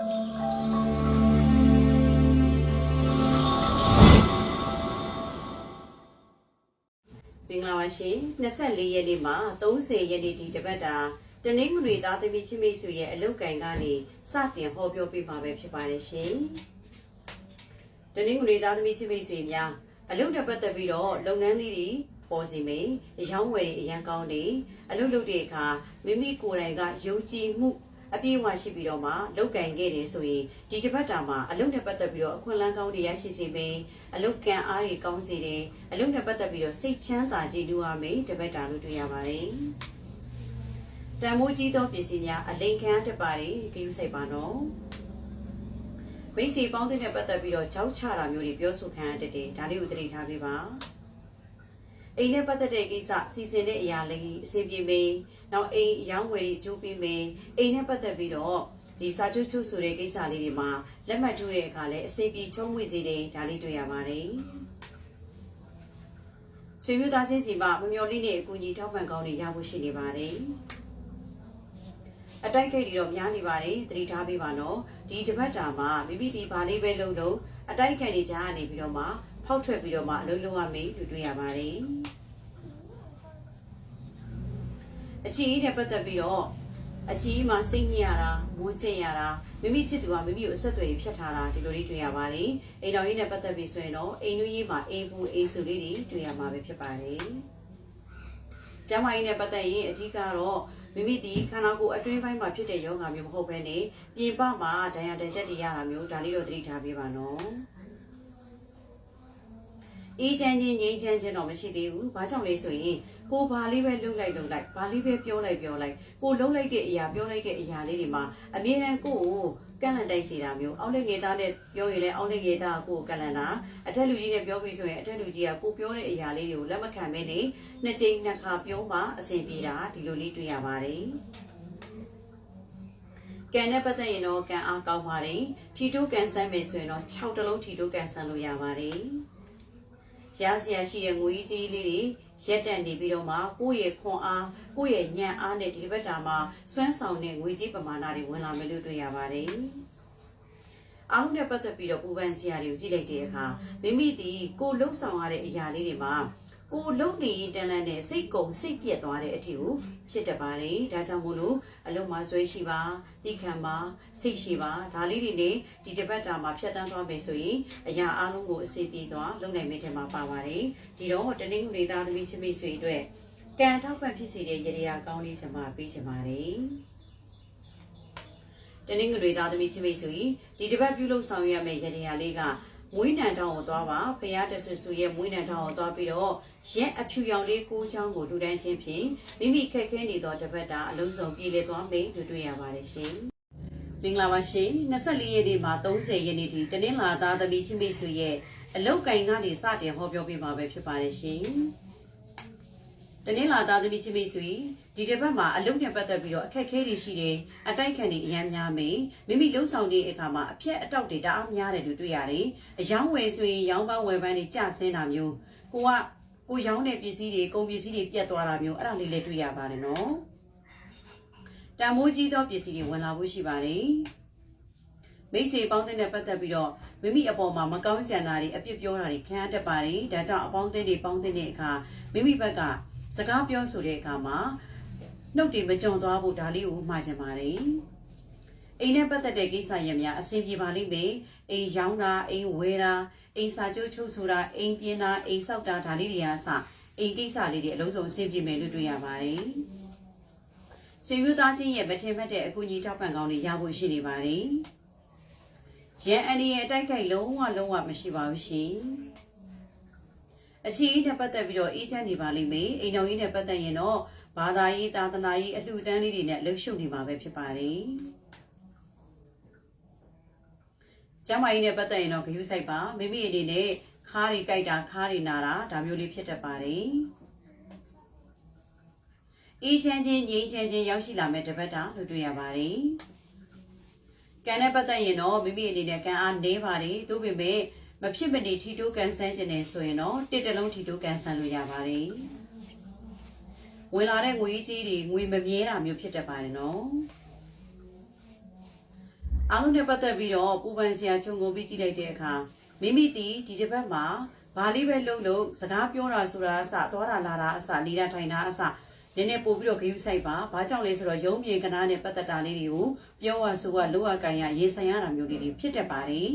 မင်္ဂလာပါရှင်24ရက်နေ့မှာ30ရက်နေ့ဒီတပတ်တာတနင်္ဂနွေသားသမီးချင်းမိတ်ဆွေရဲ့အလုတ်ကန်ကနေစတင်ဟောပြောပေးမှာပဲဖြစ်ပါတယ်ရှင်တနင်္ဂနွေသားသမီးချင်းမိတ်ဆွေများအလုတ်တစ်ပတ်သက်ပြီးတော့လုပ်ငန်းလေးတွေပေါ်စီမယ်အယောင်းဝယ်တွေအရန်ကောင်းတွေအလုတ်လုပ်တဲ့အခါမိမိကိုယ်တိုင်ကယုံကြည်မှု အပြည့်အဝရှိပြီးတော့မှလုတ်ကန်ခဲ့တယ်ဆိုရင်ဒီတစ်ပတ်တာမှာအလုတ်နဲ့ပတ်သက်ပြီးတော့အခွင့်အလမ်းကောင်းတွေရရှိစေမယ်အလုတ်ကန်အားတွေကောင်းစေတယ်အလုတ်နဲ့ပတ်သက်ပြီးတော့စိတ်ချမ်းသာကြည်နူးရမယ်တစ်ပတ်တာလို့တွေ့ရပါတယ်တန်မိုးကြီးသောပစ္စည်းများအလိန်ခံတက်ပါတယ်ဂရုစိုက်ပါနော်မိတ်ဆွေပေါင်းတဲ့ပတ်သက်ပြီးတော့ကြောက်ချတာမျိုးတွေပြောဆိုခံရတတ်တယ်ဒါလေးကိုသတိထားပေးပါ အိမ်နဲ့ပတ်သက်တဲ့ကိစ္စစီစဉ်တဲ့အရာလေးအစီအပြေမေးနောက်အိမ်ရောင်းဝယ်တွေအကျိုးပေးမယ်အိမ်နဲ့ပတ်သက်ပြီးတော့ဒီစာချုပ်ချုပ်ဆိုတဲ့ကိစ္စလေးတွေမှာလက်မှတ်ထိုးတဲ့အခါလဲအစီအပြေချုံးဝေစေတယ်ဒါလေးတွေ့ရပါတယ်ဆွေမျိုးသားချင်းစီမှာမမျော်လင့်တဲ့အကူအညီထောက်ပံ့ကောင်းတွေရဖို့ရှိနေပါတယ်အတိုက်ခိုက်တွေတော့များနေပါတယ်သတိထားပေးပါနော်ဒီတစ်ပတ်တာမှာမိမိဒီဘာလေးပဲလုပ်လို့အတိုက်ခိုက်တွေကြားကနေပြီးတော့မှ ဖောက်ထွက်ပြီးတော့မှအလုံးလုံးရမယ်လို့တွေ့ရပါတယ်အချီးနဲ့ပတ်သက်ပြီးတော့အချီးမှာစိတ်ညစ်ရတာမွန်းကျင်ရတာမိမိချစ်သူကမိမိကိုအဆက်အသွယ်တွေဖြတ်ထားတာဒီလိုလေးတွေ့ရပါတယ်အိမ်တော်ကြီးနဲ့ပတ်သက်ပြီးဆိုရင်တော့အိမ်နူးကြီးမှာအိမ်ပူအိမ်ဆူလေးတွေတွေ့ရမှာပဲဖြစ်ပါတယ်ကျမ်းမာရေးနဲ့ပတ်သက်ရင်အဓိကတော့မိမိဒီခန္ဓာကိုယ်အတွင်းပိုင်းမှာဖြစ်တဲ့ယောဂမျိုးမဟုတ်ဘဲနဲ့ပြင်ပမှာဒဏ်ရာဒဏ်ချက်တွေရတာမျိုးဒါလေးတော့သတိထားပေးပါနော် အေးချမ်းချင်းငြိမ်းချမ်းချင်းတော့မရှိသေးဘူး။ဘာကြောင့်လဲဆိုရင်ကိုဘာလေးပဲလှုပ်လိုက်လှုပ်လိုက်ဘာလေးပဲပြောလိုက်ပြောလိုက်ကိုလှုပ်လိုက်တဲ့အရာပြောလိုက်တဲ့အရာလေးတွေမှာအမြဲတမ်းကိုကိုကန့်လန့်တိုက်စေတာမျိုးအောက်လက်ငယ်သားနဲ့ပြောရင်လည်းအောက်လက်ငယ်သားကကိုကန့်လန့်တာအထက်လူကြီးနဲ့ပြောပြီးဆိုရင်အထက်လူကြီးကကိုပြောတဲ့အရာလေးတွေကိုလက်မခံမဲနဲ့နှစ်ကြိမ်နှစ်ခါပြောမှအဆင်ပြေတာဒီလိုလေးတွေ့ရပါတယ်။ကန်နဲ့ပတ်သက်ရင်တော့ကန်အားကောင်းပါတယ်။ထီတိုးကန်ဆန်းမယ်ဆိုရင်တော့6တလုံးထီတိုးကန်ဆန်းလို့ရပါတယ်။ ရစရာရှိတဲ့ငွေကြီးလေးတွေရက်တက်နေပြီးတော့မှကိုယ့်ရဲ့ခွန်အားကိုယ့်ရဲ့ညံ့အားနဲ့ဒီဘက်တာမှာစွမ်းဆောင်တဲ့ငွေကြီးပမာဏတွေဝင်လာမယ်လို့တွေ့ရပါတယ်။အားလုံးနဲ့ပတ်သက်ပြီးတော့ပူပန်စရာတွေကိုကြည့်လိုက်တဲ့အခါမိမိဒီကိုလှုပ်ဆောင်ရတဲ့အရာလေးတွေမှာ ကိုလှုပ်နေရင်တန်လန့်နဲ့စိတ်ကုံစိတ်ပြက်သွားတဲ့အထီကိုဖြစ်တတ်ပါတယ်။ဒါကြောင့်မို့လို့အလုံးမဆွဲရှိပါတိခံပါစိတ်ရှိပါဒါလေးတွေနဲ့ဒီတစ်ပတ်တာမှာဖြတ်တန်းသွားမယ်ဆိုရင်အရာအလုံးကိုအစီပြေသွားလုံနိုင်မိတဲ့မှာပါပါတယ်။ဒီတော့တနင်္ဂနွေသားသမီးချင်းမိတ်ဆွေအတွက်ကံထောက်ပံ့ဖြစ်စေတဲ့ရေရာကောင်းလေးချက်မှာပေးချင်ပါတယ်။တနင်္ဂနွေသားသမီးချင်းမိတ်ဆွေဒီတစ်ပတ်ပြုလုပ်ဆောင်ရမယ့်ရေရာလေးက မွေးနံထောင်းကိုသွားပါဖရာတဆူဆူရဲ့မွေးနံထောင်းကိုသွားပြီးတော့ရက်အဖြူရောင်လေးကိုးချောင်းကိုလူတန်းချင်းဖြင့်မိမိခက်ခဲနေသောတပတ်တာအလုံးစုံပြည်လည်သွားမယ်လို့တွေ့ရပါတယ်ရှင်မင်္ဂလာပါရှင်24ရက်နေ့မှာ30ရက်နေ့ထိတနင်္လာသားသမီးချင်းမိတ်ဆွေရဲ့အလုတ်ကင်ကနေစတင်ဟောပြောပေးမှာပဲဖြစ်ပါတယ်ရှင်တနင်္လာသားသမီးချင်းမိတ်ဆွေ ဒီတစ်ပတ်မှာအလုတ်နဲ့ပတ်သက်ပြီးတော့အခက်အခဲတွေရှိတယ်အတိုက်ခံတွေအများများမယ်မိမိလှုပ်ဆောင်တဲ့အခါမှာအပြက်အတောက်တွေတအားများတယ်လို့တွေ့ရတယ်အယောင်းဝယ်ဆိုရင်ရောင်းပန်းဝယ်ပန်းတွေကျဆင်းတာမျိုးကိုကကိုရောင်းတဲ့ပစ္စည်းတွေကုန်ပစ္စည်းတွေပြတ်သွားတာမျိုးအဲ့ဒါလေးလည်းတွေ့ရပါတယ်နော်တန်မိုးကြီးသောပစ္စည်းတွေဝင်လာဖို့ရှိပါတယ်မိတ်ဆွေပေါင်းတဲ့နဲ့ပတ်သက်ပြီးတော့မိမိအပေါ်မှာမကောင်းကြံတာတွေအပြစ်ပြောတာတွေခံရတတ်ပါတယ်ဒါကြောင့်အပေါင်းအသင်းတွေပေါင်းတဲ့အခါမိမိဘက်ကစကားပြောဆိုတဲ့အခါမှာ နှုတ်တွေမကြုံသွားဖို့ဒါလေးကိုမှားကြပါတယ်အိမ်နဲ့ပတ်သက်တဲ့ကိစ္စရပ်များအဆင်ပြေပါလိမ့်မယ်အိမ်ရောင်းတာအိမ်ဝယ်တာအိမ်စာချုပ်ချုပ်ဆိုတာအိမ်ပြင်တာအိမ်ဆောက်တာဒါလေးတွေအားစအိမ်ကိစ္စလေးတွေအလုံးစုံအဆင်ပြေမယ်လို့တွေ့ရပါတယ်ဆွေမျိုးသားချင်းရဲ့မထင်မှတ်တဲ့အကူအညီထောက်ပံ့ကောင်းတွေရဖို့ရှိနေပါတယ်ရန်အန်ဒီရဲ့တိုက်ခိုက်လုံးဝလုံးဝမရှိပါဘူးရှင်အချီးနဲ့ပတ်သက်ပြီးတော့အေးချမ်းနေပါလိမ့်မယ်အိမ်တော်ကြီးနဲ့ပတ်သက်ရင်တော့ ဘာသာရေးသာသနာရေးအလှူဒန်းလေးတွေနဲ့လှုပ်ရှုပ်နေမှာပဲဖြစ်ပါတယ်ကျမ်းမာရေးနဲ့ပတ်သက်ရင်တော့ဂရုစိုက်ပါမိမိအနေနဲ့ခါးတွေကြိုက်တာခါးတွေနာတာဒါမျိုးလေးဖြစ်တတ်ပါတယ်အေးချမ်းချင်းငြိမ်းချမ်းချင်းရောက်ရှိလာမဲ့တပတ်တာလို့တွေ့ရပါတယ်ကံနဲ့ပတ်သက်ရင်တော့မိမိအနေနဲ့ကံအားနေပါတယ်သို့ပေမဲ့မဖြစ်မနေထီတိုးကန်ဆန်းခြင်းနဲ့ဆိုရင်တော့တစ်တလုံးထီတိုးကန်ဆန်းလို့ရပါတယ် ဝင်လာတဲ့ငွေကြီးတွေငွေမမြဲတာမျိုးဖြစ်တတ်ပါတယ်နော်အားလုံးနဲ့ပတ်သက်ပြီးတော့ပူပန်စရာခြုံငုံပြီးကြည့်လိုက်တဲ့အခါမိမိတီဒီတစ်ပတ်မှာဘာလေးပဲလုပ်လို့စကားပြောတာဆိုတာအစသွားတာလာတာအစနေတာထိုင်တာအစနည်းနည်းပို့ပြီးတော့ဂရုစိုက်ပါဘာကြောင့်လဲဆိုတော့ရုံးပြေကနားနဲ့ပတ်သက်တာလေးတွေကိုပြောရဆိုရလိုအပ်ကန်ရရေးဆိုင်ရတာမျိုးလေးတွေဖြစ်တတ်ပါတယ်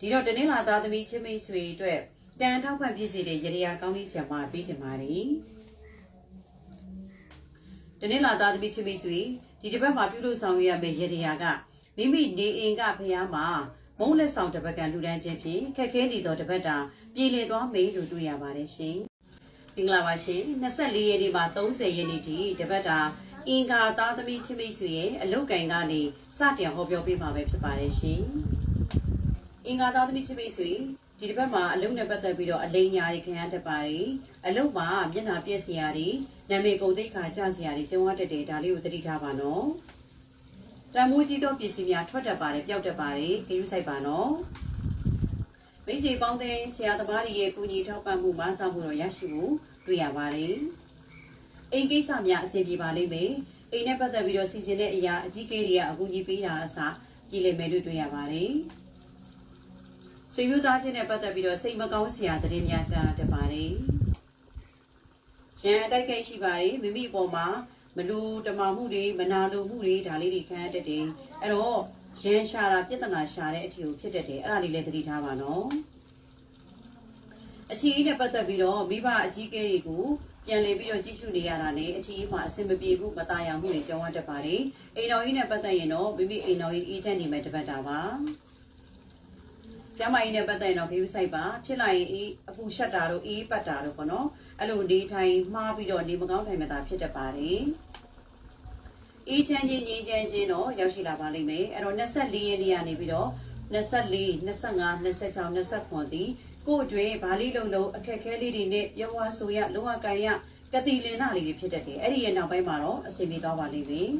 ဒီတော့တနင်္လာသားသမီးချင်းမိတ်ဆွေအတွက်ကံထောက်ပံ့ပြည့်စေတဲ့ရရကောင်းလေးဆရာမပေးချင်ပါတယ် တနင်္လာသားသမီးချင်းမိတ်ဆွေဒီတစ်ပတ်မှာပြုလုပ်ဆောင်ရမယ့်ရေတရာကမိမိနေအိမ်ကဖျားမှာမုံလက်ဆောင်တစ်ပတ်ကလူတန်းချင်းဖြင့်ခက်ခဲနေသောတစ်ပတ်တာပြည်လည်သွားမေးလို့တွေ့ရပါတယ်ရှင်။မင်္ဂလာပါရှင်24ရက်နေ့မှာ30ရက်နေ့ထိတစ်ပတ်တာအင်္ဂါသားသမီးချင်းမိတ်ဆွေရဲ့အလုတ်ကင်ကနေစတင်ဟောပြောပေးမှာပဲဖြစ်ပါတယ်ရှင်။အင်္ဂါသားသမီးချင်းမိတ်ဆွေဒီတစ်ပတ်မှာအလုံးနဲ့ပတ်သက်ပြီးတော့အလိညာတွေခင်ရတတ်ပါတယ်။အလုံးမှာမျက်နှာပြက်စရာတွေ နာမည်ကုန်သိက္ခာကျစရာတွေကျုံရတတ်တယ်ဒါလေးကိုသတိထားပါနော်။တန်မိုးကြီးသောပစ္စည်းများထွက်တတ်ပါတယ်ပျောက်တတ်ပါတယ်ဂရုစိုက်ပါနော်။မိတ်ဆွေပေါင်းတဲ့ဆရာသမားတွေရဲ့ကူညီထောက်ပံ့မှုမဆာမှုတော့ရရှိဖို့တွေ့ရပါတယ်။အိမ်ကိစ္စများအဆင်ပြေပါလိမ့်မယ်။အိမ်နဲ့ပတ်သက်ပြီးတော့စီစဉ်တဲ့အရာအကြီးကဲတွေကအကူအညီပေးတာအစားပြည်လည်မယ်လို့တွေ့ရပါတယ်။ဆွေမျိုးသားချင်းနဲ့ပတ်သက်ပြီးတော့စိတ်မကောင်းစရာသတင်းများကြားတတ်ပါတယ်။ ရန်အတိုက်ခိုက်ရှိပါတယ်မိမိအပေါ်မှာမလူတမာမှုတွေမနာလိုမှုတွေဒါလေးတွေခံရတတ်တယ်။အဲ့တော့ရန်ရှာတာပြဿနာရှာတဲ့အထီကိုဖြစ်တတ်တယ်။အဲ့ဒါလေးလည်းသတိထားပါနော်။အချီအီးနဲ့ပတ်သက်ပြီးတော့မိဘအကြီးကဲတွေကိုပြန်လည်ပြီးတော့ကြည့်ရှုနေရတာနဲ့အချီအီးမှာအဆင်မပြေဘူးမตายအောင်မှုတွေကြောင်းရတတ်ပါတယ်။အိမ်တော်ကြီးနဲ့ပတ်သက်ရင်တော့မိမိအိမ်တော်ကြီးအေးချမ်းနေမယ်တပတ်တာပါ။ ကျမ်းမာရေးနဲ့ပတ်သက်ရင်တော့ဂရုစိုက်ပါဖြစ်လာရင်အေးအပူရှက်တာတို့အေးပတ်တာတို့ပေါ့နော်အဲ့လိုနေထိုင်မှားပြီးတော့နေမကောင်းထိုင်မသာဖြစ်တတ်ပါတယ်အေးချမ်းချင်းငြိမ်းချမ်းချင်းတော့ရောက်ရှိလာပါလိမ့်မယ်အဲ့တော့24ရက်နေ့ကနေပြီးတော့24 25 26 29ဒီကို့အတွင်းဗာလိလုံးလုံးအခက်ခဲလေးတွေနဲ့ရောဝါဆိုရလောကကန်ရကတိလင်နာလေးတွေဖြစ်တတ်တယ်အဲ့ဒီရဲ့နောက်ပိုင်းမှာတော့အဆင်ပြေသွားပါလိမ့်မယ်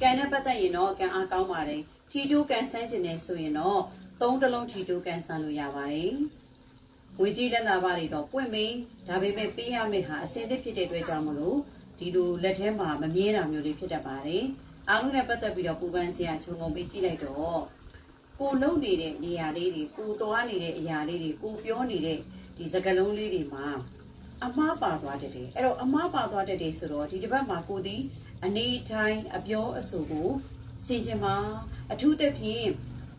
ကံနဲ့ပတ်သက်ရင်တော့ကံအားကောင်းပါတယ် ထီတိုးကန်ဆန်းကျင်နေဆိုရင်တော့သုံးတလုံးထီတိုးကန်ဆန်းလို့ရပါတယ်ဝေကြီးလက်လာပါတွေတော့ပွင့်မင်းဒါပေမဲ့ပေးရမယ့်ဟာအစင်သစ်ဖြစ်တဲ့အတွက်ကြောင့်မလို့ဒီလိုလက်ထဲမှာမမြဲတာမျိုးလေးဖြစ်တတ်ပါတယ်အားလုံးနဲ့ပတ်သက်ပြီးတော့ပူပန်းစရာခြုံငုံပေးကြည့်လိုက်တော့ကိုလုံနေတဲ့နေရာလေးတွေကိုသွားနေတဲ့အရာလေးတွေကိုပြောနေတဲ့ဒီစကလုံးလေးတွေမှာအမားပါသွားတတ်တယ်အဲ့တော့အမားပါသွားတတ်တယ်ဆိုတော့ဒီတစ်ပတ်မှာကိုဒီအနေတိုင်းအပြောအဆိုကို စင်ချင်မှာအထူးသဖြင့်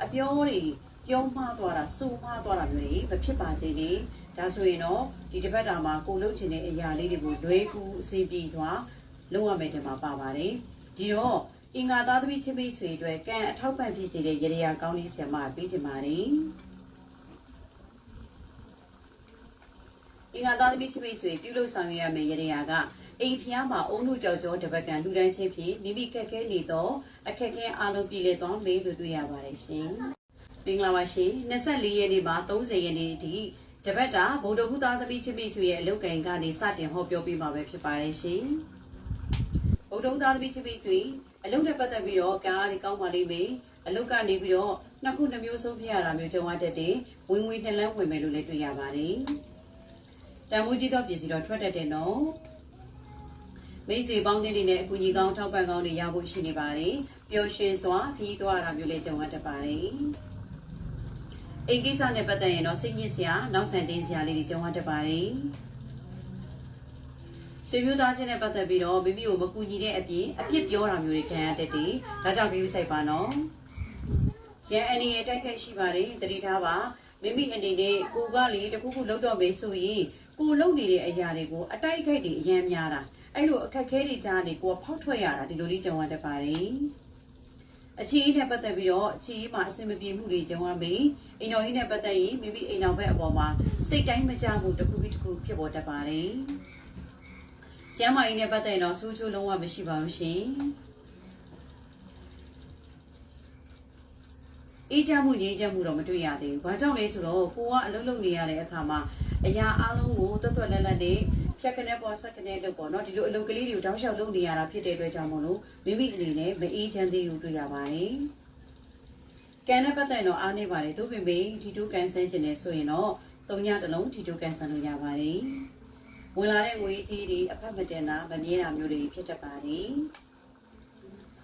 အပြောတွေပြောမှားသွားတာစိုးမှားသွားတာမျိုးတွေမဖြစ်ပါစေနဲ့ဒါဆိုရင်တော့ဒီတစ်ပတ်တာမှာကိုလုပ်ချင်တဲ့အရာလေးတွေကိုလွဲကူအစီပြေစွာလုပ်ရမယ်တင်မှာပါပါတယ်ဒီတော့အင်္ဂါသားသမီးချင်းမိတ်ဆွေအတွက်ကံအထောက်ပံ့ဖြစ်စေတဲ့ရေရာကောင်းလေးဆရာမပေးချင်ပါတယ်အင်္ဂါသားသမီးချစ်မိတ်ဆွေပြုလုပ်ဆောင်ရမယ့်ရတဲ့ရာကအိမ်ဖျားမှာအုံတို့ကြောက်ကြောတပတ်ကန်လူတန်းချင်းဖြင့်မိမိခက်ခဲနေသော အခက်ခဲအလုံးပြည်လေသောမေးလို့တွေ့ရပါတယ်ရှင်။မင်္ဂလာပါရှင်24ရက်နေ့မှာ30ရက်နေ့ဒီတပတ်တာဗုဒ္ဓဟူသားသမီးချစ်မိတ်ဆွေရဲ့အလုတ်ကင်ကနေစတင်ဟောပြောပေးမှာပဲဖြစ်ပါတယ်ရှင်။ဗုဒ္ဓဟူသားသမီးချစ်မိတ်ဆွေအလုတ်နဲ့ပတ်သက်ပြီးတော့ကားရီကောင်းပါလိမ့်မယ်။အလုတ်ကနေပြီးတော့နှစ်ခုနှမျိုးဆုံးဖြစ်ရတာမျိုးကြုံရတတ်တယ်။ဝင်ဝင်နှလန်းဝင်မယ်လို့လည်းတွေ့ရပါတယ်။တန်မိုးကြီးသောပစ္စည်းတော့ထွက်တတ်တယ်နော် မိတ်ဆွေပေါင်းတဲ့တွေနဲ့အကူကြီးကောင်းထောက်ပံ့ကောင်းတွေရဖို့ရှိနေပါတယ်ပျော်ရွှင်စွာခရီးသွားတာမျိုးလေးကြုံရတတ်ပါတယ်အိမ်ကိစ္စနဲ့ပတ်သက်ရင်တော့စိတ်ညစ်စရာနောက်ဆန်တင်းစရာလေးတွေကြုံရတတ်ပါတယ်ဆွေမျိုးသားချင်းနဲ့ပတ်သက်ပြီးတော့မိမိကိုမကူညီတဲ့အပြင်အပြစ်ပြောတာမျိုးတွေခံရတတ်တယ်ဒါကြောင့်ဂရုစိုက်ပါနော်ရန်အနေနဲ့တိုက်ခိုက်ရှိပါတယ်တတိထားပါမိမိအနေနဲ့ကိုကလေတခုခုလောက်တော့မယ်ဆိုရင်ကိုလုံနေတဲ့အရာတွေကိုအတိုက်အခိုက်တွေအများများတာ အဲ့လိုအခက်ခဲတွေကြားနေကိုကဖောက်ထွက်ရတာဒီလိုလေးကြုံရတတ်ပါတယ်အချီးနဲ့ပတ်သက်ပြီးတော့အချီးမှာအဆင်မပြေမှုတွေကြုံရမယ်အိမ်တော်ကြီးနဲ့ပတ်သက်ရင်မိမိအိမ်တော်ဘက်အပေါ်မှာစိတ်တိုင်းမကြမှုတစ်ခုပြီးတစ်ခုဖြစ်ပေါ်တတ်ပါတယ်ကျမ်းမာရေးနဲ့ပတ်သက်ရင်တော့ဆူးချိုးလုံးဝမရှိပါဘူးရှင် အေးချမ်းမှုငြိမ်းချမ်းမှုတော့မတွေ့ရသေးဘူး။ဘာကြောင့်လဲဆိုတော့ကိုကအလုပ်လုပ်နေရတဲ့အခါမှာအရာအလုံးကိုတွတ်တွတ်လက်လက်နဲ့ဖြတ်ကနေပေါ်ဆက်ကနေလို့ပေါ့နော်ဒီလိုအလုပ်ကလေးတွေကိုတောက်လျှောက်လုပ်နေရတာဖြစ်တဲ့အတွက်ကြောင့်မို့လို့မိမိအနေနဲ့မအေးချမ်းသေးဘူးတွေ့ရပါတယ်။ကန်နဲ့ပတ်သက်တော့အားနေပါတယ်သူပင်ပင်ထီတိုးကန်ဆန်းခြင်းနဲ့ဆိုရင်တော့သုံးညတစ်လုံးထီတိုးကန်ဆန်းလို့ရပါတယ်။ဝင်လာတဲ့ငွေကြီးတွေအဖက်မတင်တာမမြဲတာမျိုးတွေဖြစ်တတ်ပါတယ်။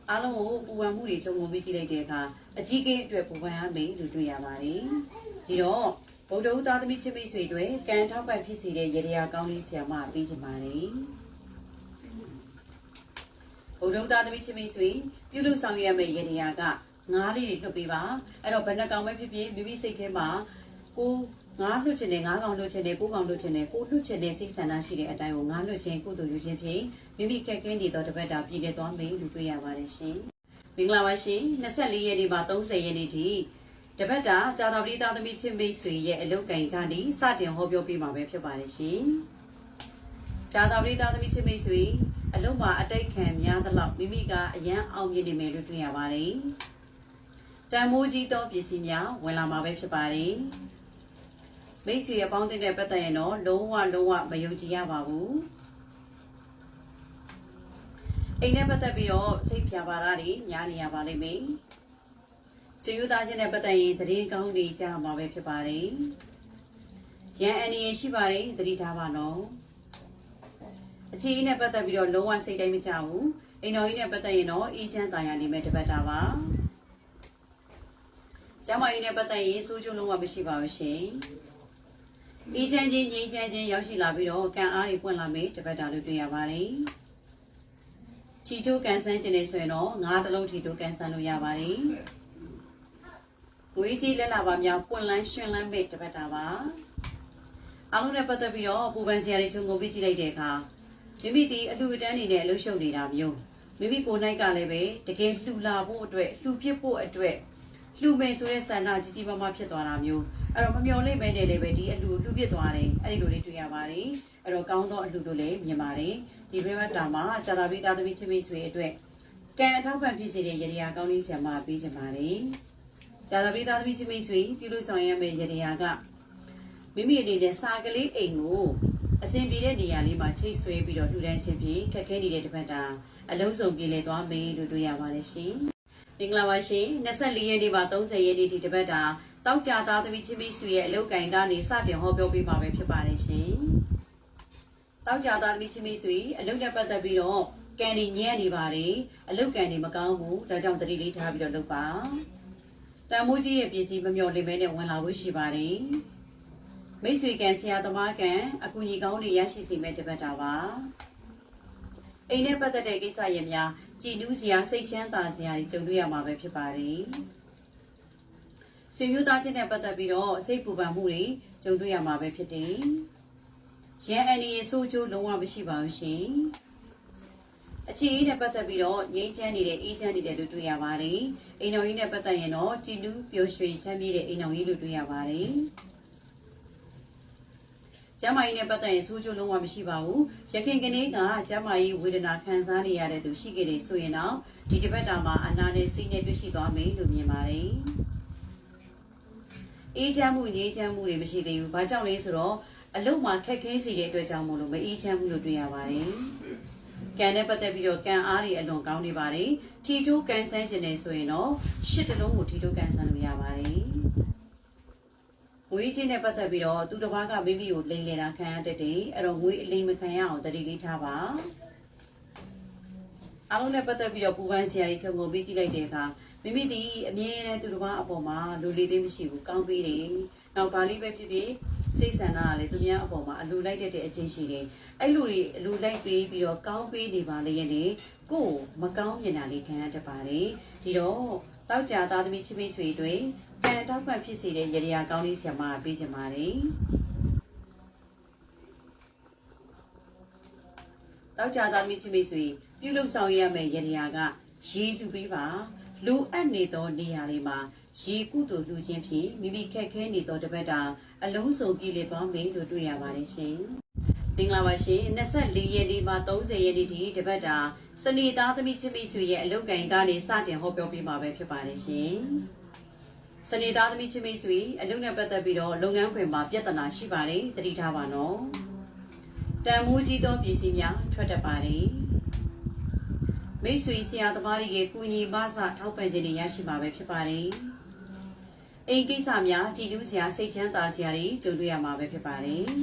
အားလုံးကိုပူပန်မှုတွေခြုံငုံပြီးကြည့်လိုက်တဲ့အခါအကြီးကင်းအတွက်ပူပန်ရမယ်လို့တွေ့ရပါတယ်ဒီတော့ဗုဒ္ဓဦးသားသမီးချစ်မိတ်ဆွေတွေကံထောက်ပံ့ဖြစ်စေတဲ့ရေရာကောင်းလေးဆရာမပေးချင်ပါတယ်ဗုဒ္ဓဦးသားသမီးချစ်မိတ်ဆွေပြုလုပ်ဆောင်ရမယ့်ရေရာကငားလေးတွေလွှတ်ပေးပါအဲ့တော့ဘယ်နှကောင်ပဲဖြစ်ဖြစ်မိမိစိတ်ထဲမှာကို ငါးလွှတ်ချင်တယ်ငါးကောင်လွှတ်ချင်တယ်ကိုးကောင်လွှတ်ချင်တယ်ကိုလွှတ်ချင်တဲ့စိတ်ဆန္ဒရှိတဲ့အတိုင်းကိုငါးလွှတ်ခြင်းကိုယ်တို့ယူခြင်းဖြင့်မိမိခက်ခဲနေသောတပတ်တာပြည့်တဲ့သွားမယ်လို့တွေ့ရပါတယ်ရှင်မင်္ဂလာပါရှင်24ရက်နေ့မှာ30ရက်နေ့ထိတပတ်တာဇာတော်ပရိသသမီးချင်းမိတ်ဆွေရဲ့အလုတ်ကင်ကနေစတင်ဟောပြောပေးမှာပဲဖြစ်ပါတယ်ရှင်ဇာတော်ပရိသသမီးချင်းမိတ်ဆွေအလုတ်မှာအတိတ်ခံများသလောက်မိမိကအရန်အောင်မြင်နေမယ်လို့တွေ့ရပါတယ်တန်မိုးကြီးသောပစ္စည်းများဝင်လာမှာပဲဖြစ်ပါတယ် မိတ်ဆွေအပေါင်းအသင်းနဲ့ပတ်သက်ရင်တော့လုံးဝလုံးဝမယုံကြည်ရပါဘူးအိမ်နဲ့ပတ်သက်ပြီးတော့စိတ်ဖြာပါတာတွေညားနေရပါလိမ့်မယ်ဆွေမျိုးသားချင်းနဲ့ပတ်သက်ရင်သတင်းကောင်းတွေကြားမှာပဲဖြစ်ပါတယ်ရန်အန်ရီရှိပါတယ်သတိထားပါနော်အခြေအနေနဲ့ပတ်သက်ပြီးတော့လုံးဝစိတ်တိုင်းမကြဘူးအိမ်တော်ကြီးနဲ့ပတ်သက်ရင်တော့အေးချမ်းတာယာနေမဲ့တပတ်တာပါကျမကြီးနဲ့ပတ်သက်ရင်စိုးချုံလုံးဝမရှိပါဘူးရှင် အေးချမ်းချင်းငြိမ်းချမ်းချင်းရောက်ရှိလာပြီးတော့ကံအားတွေပွင့်လာမယ်တပတ်တာလို့တွေ့ရပါတယ်ချီတိုးကန်ဆန်းခြင်းနေဆိုရင်တော့ငါးတလုံးထီတိုးကန်ဆန်းလို့ရပါတယ်ငွေကြီးလက်လာပါများပွင့်လန်းရှင်လန်းမဲ့တပတ်တာပါအားလုံးနဲ့ပတ်သက်ပြီးတော့ပူပန်စရာတွေချုံကုန်ပြီးကြည့်လိုက်တဲ့အခါမိမိဒီအလှူအတန်းနေနဲ့အလုပ်ရှုပ်နေတာမျိုးမိမိကိုယ်၌ကလည်းပဲတကယ်လှူလာဖို့အတွက်လှူပြစ်ဖို့အတွက် လှူမယ်ဆိုတဲ့ဆန္ဒကြီးကြီးမားမားဖြစ်သွားတာမျိုးအဲ့တော့မမျော်လင့်ပဲနဲ့လည်းပဲဒီအလှူလှူပြစ်သွားတယ်အဲ့ဒီလိုလေးတွေ့ရပါတယ်အဲ့တော့ကောင်းသောအလှူတို့လည်းမြင်ပါတယ်ဒီဘက်တာမှာဇာတာပိသားသမီးချင်းမိတ်ဆွေအတွက်ကံအထောက်ပံ့ဖြစ်စေတဲ့ရေရာကောင်းလေးဆရာမပေးချင်ပါတယ်ဇာတာပိသားသမီးချင်းမိတ်ဆွေပြုလို့ဆောင်ရမယ့်ရေရာကမိမိအနေနဲ့စာကလေးအိမ်ကိုအစဉ်ပြေတဲ့နေရာလေးမှာချိတ်ဆွဲပြီးတော့လှူဒန်းခြင်းဖြင့်ခက်ခဲနေတဲ့တစ်ပတ်တာအလုံးစုံပြေလည်သွားမယ်လို့တွေ့ရပါတယ်ရှင် မင်္ဂလာပါရှင်24ရက်နေ့မှာ30ရက်နေ့ဒီတစ်ပတ်တာတောက်ကြသားသမီးချင်းမိတ်ဆွေရဲ့အလုတ်ကင်ကနေစတင်ဟောပြောပေးမှာပဲဖြစ်ပါတယ်ရှင်တောက်ကြသားသမီးချင်းမိတ်ဆွေအလုတ်နဲ့ပတ်သက်ပြီးတော့ကန်နေညံ့နေပါတယ်အလုတ်ကန်နေမကောင်းဘူးဒါကြောင့်တတိလေးထားပြီးတော့လုပ်ပါတန်မိုးကြီးရဲ့ပစ္စည်းမမျော်လင့်မဲနဲ့ဝင်လာဖို့ရှိပါတယ်မိတ်ဆွေကန်ဆရာသမားကန်အကူကြီးကောင်းတွေရရှိစေမဲ့တပတ်တာပါ အိမ်နဲ့ပတ်သက်တဲ့ကိစ္စရပ်များကြည်နူးစရာစိတ်ချမ်းသာစရာတွေကြုံတွေ့ရမှာပဲဖြစ်ပါတယ်ဆွေမျိုးသားချင်းနဲ့ပတ်သက်ပြီးတော့စိတ်ပူပန်မှုတွေကြုံတွေ့ရမှာပဲဖြစ်တယ်ရန်အန်ဒီရဲ့ဆိုးချိုးလုံးဝမရှိပါဘူးရှင်အခြေအနေနဲ့ပတ်သက်ပြီးတော့ငြိမ်းချမ်းနေတဲ့အေးချမ်းနေတယ်လို့တွေ့ရပါတယ်အိမ်တော်ကြီးနဲ့ပတ်သက်ရင်တော့ကြည်နူးပျော်ရွှင်ချမ်းမြေ့တဲ့အိမ်တော်ကြီးလို့တွေ့ရပါတယ် ကျမကြီးနဲ့ပတ်သက်ရင်ဆိုးချိုးလုံးဝမရှိပါဘူး။ရခင်ကနေ့ကကျမကြီးဝေဒနာခံစားနေရတဲ့သူရှိခဲ့တယ်ဆိုရင်တော့ဒီတစ်ပတ်တာမှာအနာနဲ့စိတ်နဲ့တွေ့ရှိသွားမယ်လို့မြင်ပါတယ်။အေးချမ်းမှုငြိမ်းချမ်းမှုတွေမရှိသေးဘူး။ဘာကြောင့်လဲဆိုတော့အလုတ်မှာခက်ခဲစေတဲ့အတွက်ကြောင့်မို့လို့မအေးချမ်းဘူးလို့တွေ့ရပါတယ်။ကံနဲ့ပတ်သက်ပြီးတော့ကံအားတွေအလွန်ကောင်းနေပါတယ်။ထီထိုးကန်ဆန်းခြင်းနေဆိုရင်တော့ရှစ်တလုံးကိုထီထိုးကန်ဆန်းလို့ရပါတယ်။ငွေ ချင်းနဲ့ပတ်သက်ပြီးတော့သူတစ်ပါးကမိမိကိုလိမ်လည်တာခံရတတ်တယ်အဲ့တော့ငွေအလိမ်မခံရအောင်တတိလေးထားပါအားလုံးနဲ့ပတ်သက်ပြီးတော့ပူပန်းစရာတွေချုပ်ကုန်ပြီးကြည့်လိုက်တဲ့အခါမိမိဒီအမြဲတမ်းသူတစ်ပါးအပေါ်မှာလူလေးသိမရှိဘူးကောင်းပေးတယ်နောက်ဘာလေးပဲဖြစ်ဖြစ်စိတ်ဆန္ဒကလည်းသူများအပေါ်မှာအလိုလိုက်တတ်တဲ့အချင်းရှိတယ်အဲ့လိုတွေအလိုလိုက်ပေးပြီးတော့ကောင်းပေးနေပါလေရဲ့လေကိုယ်မကောင်းမြင်တာလေးခံရတတ်ပါတယ်ဒီတော့တောက်ကြသားသမီးချစ်မိတ်ဆွေတွေ ကံတောက်ပတ်ဖြစ်စေတဲ့ရေရာကောင်းလေးဆရာမပေးချင်ပါတယ်တောက်ကြသားသမီးချစ်မိတ်ဆွေပြုလုပ်ဆောင်ရမယ့်ရေရာကရေတူပေးပါလူအပ်နေသောနေရာတွေမှာရေကုသိုလ်လှူခြင်းဖြင့်မိမိခက်ခဲနေသောတပတ်တာအလုံးစုံပြည့်လည်သွားမယ်လို့တွေ့ရပါတယ်ရှင်။မင်္ဂလာပါရှင်24ရက်နေ့မှ30ရက်နေ့ဒီတပတ်တာစနေသားသမီးချစ်မိတ်ဆွေရဲ့အလုတ်ကင်ကနေစတင်ဟောပြောပေးမှာပဲဖြစ်ပါတယ်ရှင်။ စနေသားသမီးချစ်မိတ်ဆွေအလုတ်နဲ့ပတ်သက်ပြီးတော့လုပ်ငန်းခွင်မှာပြဿနာရှိပါတယ်သတိထားပါနော်။တန်မိုးကြီးသောပစ္စည်းများထွက်တတ်ပါတယ်။မိတ်ဆွေဆရာသမားတွေရဲ့ကုညီမဆထောက်ပံ့ခြင်းတွေရရှိမှာပဲဖြစ်ပါတယ်။အိမ်ကိစ္စများကြည်လူးစရာစိတ်ချမ်းသာစရာတွေကြုံတွေ့ရမှာပဲဖြစ်ပါတယ်။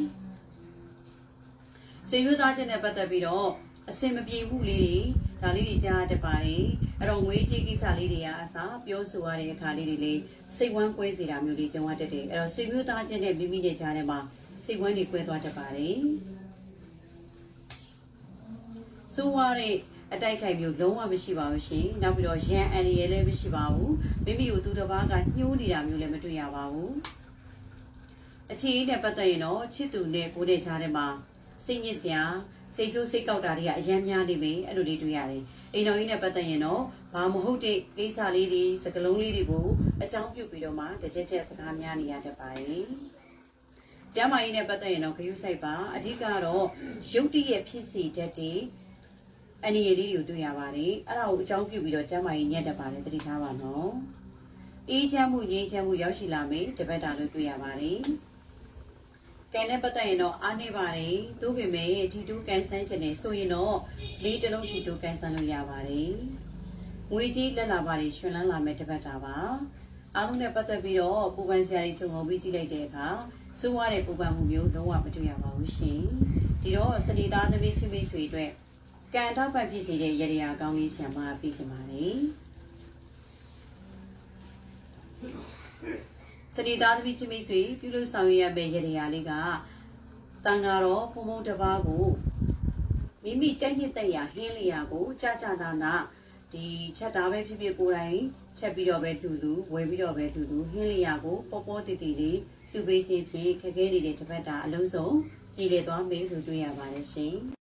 ဆွေမျိုးသားချင်းနဲ့ပတ်သက်ပြီးတော့အစင်မပြေမှုလေးတွေ ဒါလေးတွေကြားတတ်ပါတယ်အဲ့တော့ငွေကြေးကိစ္စလေးတွေကအစားပြောဆိုရတဲ့အခါလေးတွေလေးစိတ်ဝမ်းကွဲစေတာမျိုးလေးကြုံရတတ်တယ်အဲ့တော့ဆွေမျိုးသားချင်းနဲ့မိမိနဲ့ကြားထဲမှာစိတ်ဝမ်းတွေကွဲသွားတတ်ပါတယ်ဆိုရတဲ့အတိုက်ခိုက်မျိုးလုံးဝမရှိပါဘူးရှင်နောက်ပြီးတော့ရန်အန်ရီရဲလည်းမရှိပါဘူးမိမိကိုသူတစ်ပါးကညှိုးနေတာမျိုးလည်းမတွေ့ရပါဘူးအခြေအနေနဲ့ပတ်သက်ရင်တော့ချစ်သူနဲ့ကိုယ်နဲ့ကြားထဲမှာစိတ်ညစ်စရာ စိတ်ဆိုးစိတ်ကောက်တာတွေကအများများနေပြီအဲ့လိုလေးတွေ့ရတယ်အိမ်တော်ကြီးနဲ့ပတ်သက်ရင်တော့ဘာမဟုတ်တဲ့ကိစ္စလေးတွေစကလုံးလေးတွေကိုအကြောင်းပြုပြီးတော့မှတစ်ချက်ချက်စကားများနေရတတ်ပါတယ်ကျမ်းမာရေးနဲ့ပတ်သက်ရင်တော့ဂရုစိုက်ပါအဓိကတော့ရုပ်တရက်ဖြစ်စီတတ်တဲ့အနည်းရည်လေးတွေကိုတွေ့ရပါတယ်အဲ့ဒါကိုအကြောင်းပြုပြီးတော့ကျမ်းမာရေးညံ့တတ်ပါတယ်သတိထားပါနော်အေးချမ်းမှုငြိမ်းချမ်းမှုရောက်ရှိလာမယ်တပတ်တာလို့တွေ့ရပါတယ် ကဲနဲ့ပတ်သက်ရင်တော့အားနေပါတယ်သို့ပေမဲ့ဒီတူကန်ဆန်းချင်နေဆိုရင်တော့လေးတစ်လုံးဒီတူကန်ဆန်းလို့ရပါတယ်ငွေကြီးလက်လာပါတယ်ရှင်လန်းလာမယ်တပတ်တာပါအားလုံးနဲ့ပတ်သက်ပြီးတော့ပူပန်စရာတွေခြုံငုံပြီးကြည့်လိုက်တဲ့အခါစိုးရတဲ့ပူပန်မှုမျိုးလုံးဝမတွေ့ရပါဘူးရှင်ဒီတော့စနေသားသမီးချင်းမိတ်ဆွေအတွက်ကံတောက်ပတ်ဖြစ်စေတဲ့ရရရာကောင်းလေးဆံမပြီးချင်ပါလေ စနေသားသမီးချင်းမိတ်ဆွေပြုလို့ဆောင်ရွက်ရမယ့်ရရရာလေးကတန်ဃာတော်ဘုံဘုံတစ်ပါးကိုမိမိကြိုက်နှစ်သက်ရာဟင်းလျာကိုကြာကြာနာနာဒီချက်တာပဲဖြစ်ဖြစ်ကိုယ်တိုင်ချက်ပြီးတော့ပဲတူတူဝယ်ပြီးတော့ပဲတူတူဟင်းလျာကိုပေါ်ပေါ်တီတီလေးလူပေးခြင်းဖြင့်ခက်ခဲနေတဲ့တစ်ပတ်တာအလုံးစုံပြည်လေသွားမယ်လို့တွေ့ရပါတယ်ရှင်